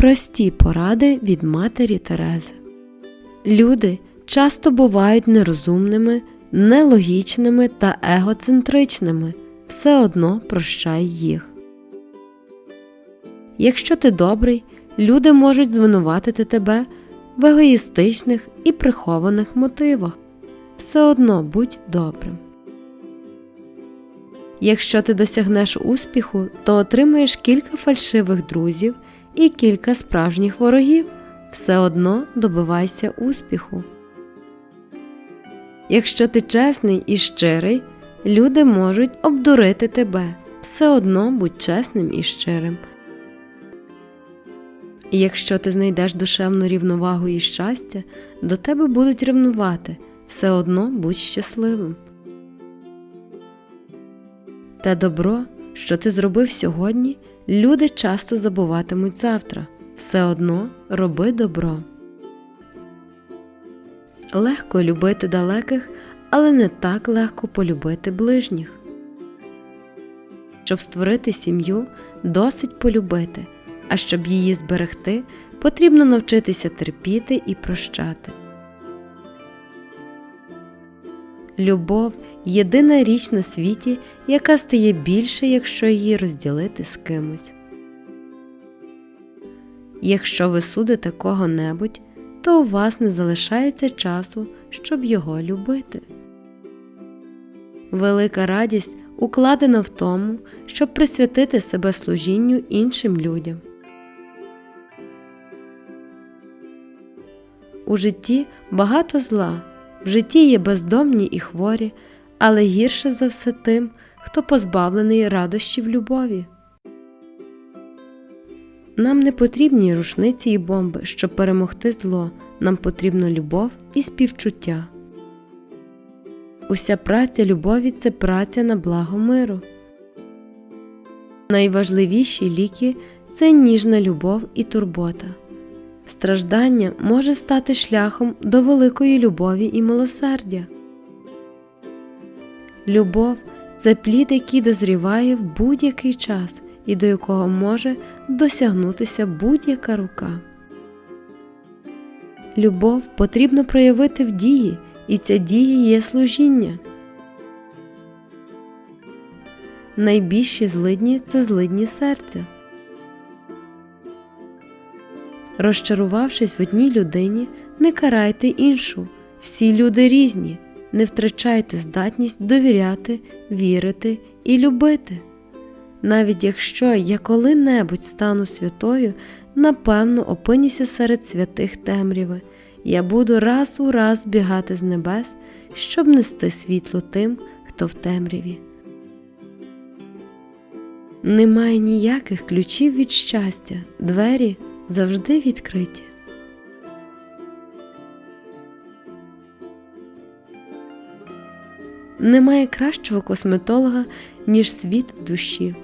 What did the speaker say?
Прості поради від матері Терези. Люди часто бувають нерозумними, нелогічними та егоцентричними. Все одно прощай їх. Якщо ти добрий, люди можуть звинуватити тебе в егоїстичних і прихованих мотивах. Все одно будь добрим. Якщо ти досягнеш успіху, то отримаєш кілька фальшивих друзів і кілька справжніх ворогів. Все одно добивайся успіху. Якщо ти чесний і щирий, люди можуть обдурити тебе. Все одно будь чесним і щирим. І якщо ти знайдеш душевну рівновагу і щастя, до тебе будуть ревнувати, все одно будь щасливим. Те добро, що ти зробив сьогодні, люди часто забуватимуть завтра. Все одно роби добро. Легко любити далеких, але не так легко полюбити ближніх. Щоб створити сім'ю, досить полюбити, а щоб її зберегти, потрібно навчитися терпіти і прощати. Любов єдина річ на світі, яка стає більше, якщо її розділити з кимось. Якщо ви судите кого-небудь, то у вас не залишається часу, щоб його любити. Велика радість укладена в тому, щоб присвятити себе служінню іншим людям. У житті багато зла, в житті є бездомні і хворі, але гірше за все тим, хто позбавлений радощів любові. Нам не потрібні рушниці і бомби, щоб перемогти зло. Нам потрібна любов і співчуття. Уся праця любові це праця на благо миру. Найважливіші ліки це ніжна любов і турбота. Страждання може стати шляхом до великої любові і милосердя. Любов це плід, який дозріває в будь-який час і до якого може досягнутися будь-яка рука. Любов потрібно проявити в дії, і ця дія є служіння. Найбільші злидні це злидні серця. Розчарувавшись в одній людині, не карайте іншу. Всі люди різні. Не втрачайте здатність довіряти, вірити і любити. Навіть якщо я коли-небудь стану святою, напевно опинюся серед святих темряви, я буду раз у раз бігати з небес, щоб нести світло тим, хто в темряві. Немає ніяких ключів від щастя, двері завжди відкриті. Немає кращого косметолога, ніж світ в душі.